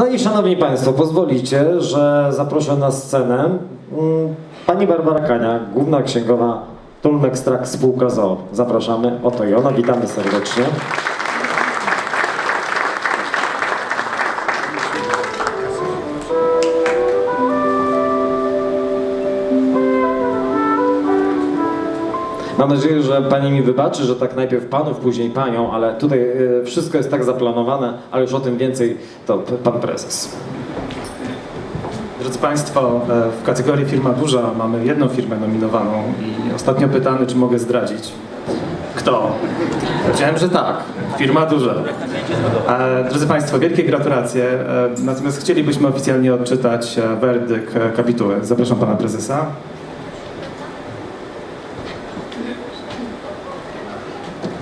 No i szanowni państwo, pozwolicie, że zaproszę na scenę mm, pani Barbara Kania, główna księgowa Tulmex Track Spółka ZOO. Zapraszamy, oto i ona, witamy serdecznie. Mam nadzieję, że pani mi wybaczy, że tak najpierw panów, później panią, ale tutaj e, wszystko jest tak zaplanowane, ale już o tym więcej to pan prezes. Drodzy Państwo, e, w kategorii firma duża mamy jedną firmę nominowaną i ostatnio pytany, czy mogę zdradzić. Kto? Powiedziałem, że tak. Firma duża. E, Drodzy Państwo, wielkie gratulacje. Natomiast chcielibyśmy oficjalnie odczytać werdykt kapituły. Zapraszam Pana Prezesa.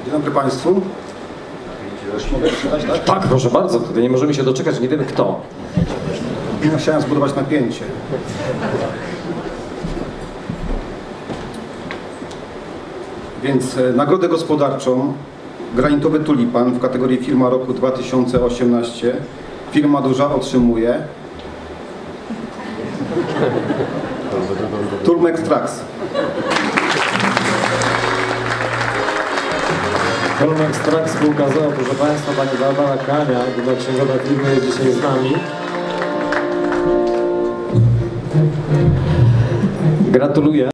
Dzień dobry Państwu. Już mogę czytać, tak? Tak, proszę bardzo, tutaj nie możemy się doczekać, nie wiemy kto. Ja Chciałem zbudować napięcie. Więc e, nagrodę gospodarczą Granitowy Tulipan w kategorii firma roku 2018 firma duża otrzymuje Turmex Trax. Kolumnek Strak spółka ZOO, proszę państwa, pani Barbara Kania, główna księgowa firmy jest dzisiaj z nami. Gratuluję.